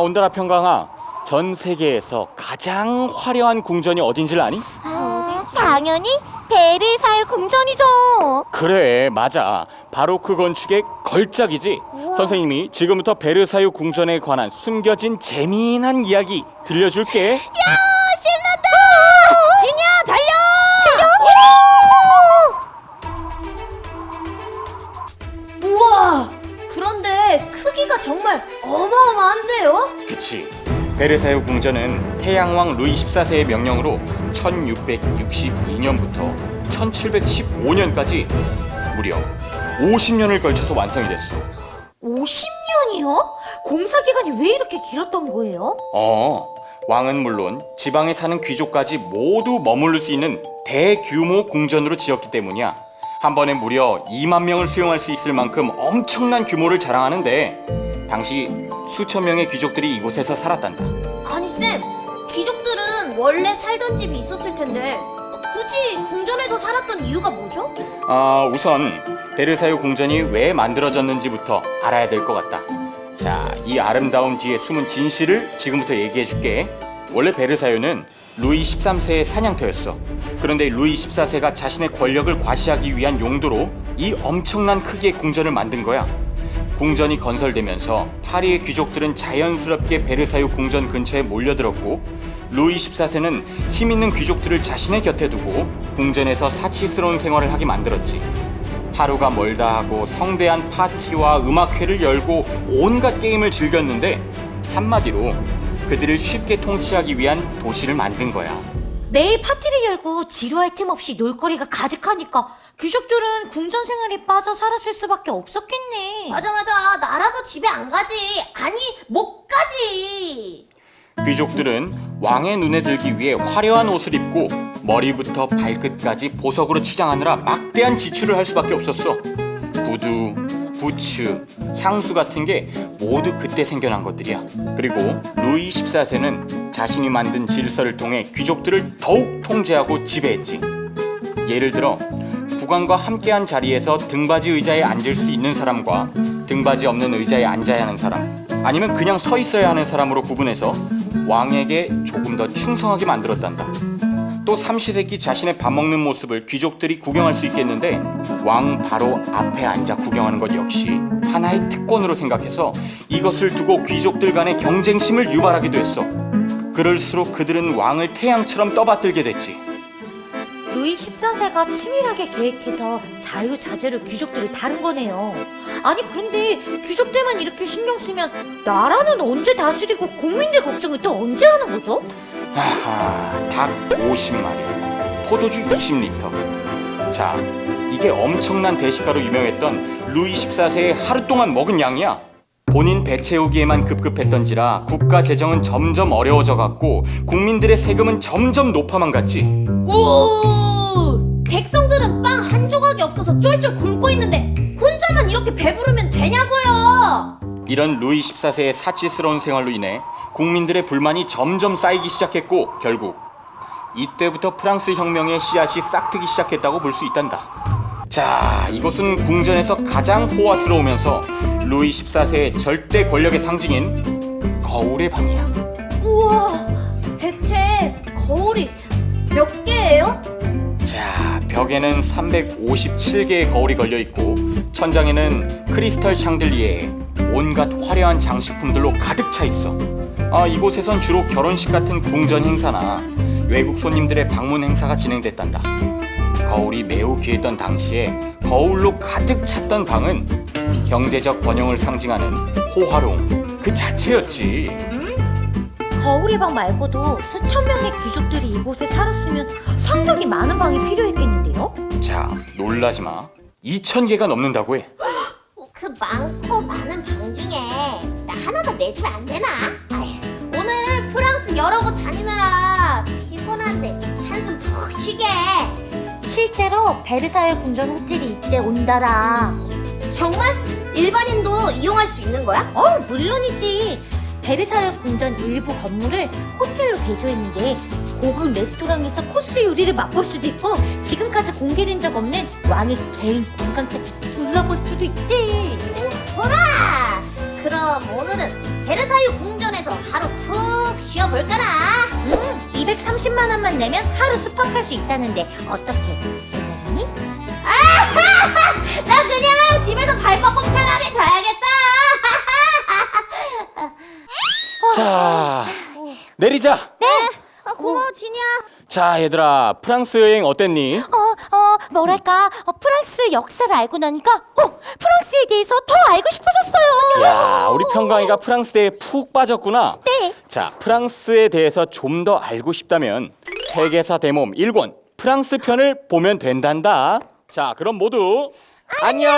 온다라 평강아, 전 세계에서 가장 화려한 궁전이 어딘지를 아니? 음, 당연히 베르사유 궁전이죠. 그래, 맞아. 바로 그 건축의 걸작이지. 우와. 선생님이 지금부터 베르사유 궁전에 관한 숨겨진 재미난 이야기 들려줄게. 야, 정말 어마어마한데요? 그치. 베르사유 궁전은 태양왕 루이 14세의 명령으로 1662년부터 1715년까지 무려 50년을 걸쳐서 완성이 됐어. 50년이요? 공사 기간이 왜 이렇게 길었던 거예요? 어, 왕은 물론 지방에 사는 귀족까지 모두 머무를 수 있는 대규모 궁전으로 지었기 때문이야. 한 번에 무려 2만 명을 수용할 수 있을 만큼 엄청난 규모를 자랑하는데 당시 수천 명의 귀족들이 이곳에서 살았단다. 아니 쌤, 귀족들은 원래 살던 집이 있었을 텐데 굳이 궁전에서 살았던 이유가 뭐죠? 아, 우선 베르사유 궁전이 왜 만들어졌는지부터 알아야 될 것 같다. 자, 이 아름다움 뒤에 숨은 진실을 지금부터 얘기해 줄게. 원래 베르사유는 루이 13세의 사냥터였어. 그런데 루이 14세가 자신의 권력을 과시하기 위한 용도로 이 엄청난 크기의 궁전을 만든 거야. 궁전이 건설되면서 파리의 귀족들은 자연스럽게 베르사유 궁전 근처에 몰려들었고 루이 14세는 힘 있는 귀족들을 자신의 곁에 두고 궁전에서 사치스러운 생활을 하게 만들었지. 하루가 멀다 하고 성대한 파티와 음악회를 열고 온갖 게임을 즐겼는데 한마디로 그들을 쉽게 통치하기 위한 도시를 만든 거야. 매일 파티를 열고 지루할 틈 없이 놀거리가 가득하니까 귀족들은 궁전 생활에 빠져 살았을 수밖에 없었겠네. 맞아, 맞아. 나라도 집에 안 가지. 아니, 못 가지. 귀족들은 왕의 눈에 들기 위해 화려한 옷을 입고 머리부터 발끝까지 보석으로 치장하느라 막대한 지출을 할 수밖에 없었어. 구두, 부츠, 향수 같은 게 모두 그때 생겨난 것들이야. 그리고 루이 14세는 자신이 만든 질서를 통해 귀족들을 더욱 통제하고 지배했지. 예를 들어 국왕과 함께한 자리에서 등받이 의자에 앉을 수 있는 사람과 등받이 없는 의자에 앉아야 하는 사람 아니면 그냥 서 있어야 하는 사람으로 구분해서 왕에게 조금 더 충성하게 만들었단다. 또 삼시세끼 자신의 밥 먹는 모습을 귀족들이 구경할 수 있겠는데 왕 바로 앞에 앉아 구경하는 것 역시 하나의 특권으로 생각해서 이것을 두고 귀족들 간의 경쟁심을 유발하기도 했어. 그럴수록 그들은 왕을 태양처럼 떠받들게 됐지. 루이 14세가 치밀하게 계획해서 자유자재로 귀족들을 다룬 거네요. 아니 그런데 귀족들만 이렇게 신경 쓰면 나라는 언제 다스리고 국민들 걱정을 또 언제 하는 거죠? 아하, 닭 50마리, 포도주 20리터. 자, 이게 엄청난 대식가로 유명했던 루이 14세의 하루 동안 먹은 양이야. 본인 배 채우기에만 급급했던지라 국가 재정은 점점 어려워져 갔고 국민들의 세금은 점점 높아만 갔지. 오! 백성들은 빵 한 조각이 없어서 쫄쫄 굶고 있는데 혼자만 이렇게 배부르면 되냐고요? 이런 루이 14세의 사치스러운 생활로 인해 국민들의 불만이 점점 쌓이기 시작했고 결국 이때부터 프랑스 혁명의 씨앗이 싹트기 시작했다고 볼 수 있단다. 자, 이곳은 궁전에서 가장 호화스러우면서 루이 14세의 절대 권력의 상징인 거울의 방이야. 우와 대체 거울이 몇 개예요? 자, 벽에는 357개의 거울이 걸려 있고 천장에는 크리스털 샹들리에 온갖 화려한 장식품들로 가득 차 있어. 아, 이곳에선 주로 결혼식 같은 궁전 행사나 외국 손님들의 방문 행사가 진행됐단다. 거울이 매우 귀했던 당시에 거울로 가득 찼던 방은 경제적 번영을 상징하는 호화로움 그 자체였지. 거울의 방 말고도 수천 명의 귀족들이 이곳에 살았으면 상당히 많은 방이 필요했겠는데요? 자, 놀라지 마. 2천 개가 넘는다고 해. 그 많고 많은 방 중에 나 하나만 내주면 안 되나? 아휴, 오늘 프랑스 여러 곳 다니느라 피곤한데 한숨 푹 쉬게. 실제로 베르사유 궁전 호텔이 이때 온다라. 정말? 일반인도 이용할 수 있는 거야? 어, 물론이지. 베르사유 궁전 일부 건물을 호텔로 개조했는데 고급 레스토랑에서 코스 요리를 맛볼 수도 있고 지금까지 공개된 적 없는 왕의 개인 공간까지 둘러볼 수도 있대. 보라! 그럼 오늘은 베르사유 궁전에서 하루 푹 쉬어볼까나? 음, 230만 원만 내면 하루 숙박할 수 있다는데 어떻게 생각이니? 나 그냥 집에서 발 뻗고 편하게 자야겠다. 자, 내리자. 아, 고마워 진이야. 자, 얘들아, 프랑스 여행 어땠니? 어, 어, 뭐랄까, 어, 프랑스 역사를 알고 나니까, 어, 프랑스에 대해서 더 알고 싶어졌어요. 야, 우리 평강이가 프랑스에 푹 빠졌구나. 네. 자, 프랑스에 대해서 좀 더 알고 싶다면 세계사 대모험 1권 프랑스 편을 보면 된단다. 자, 그럼 모두 안녕.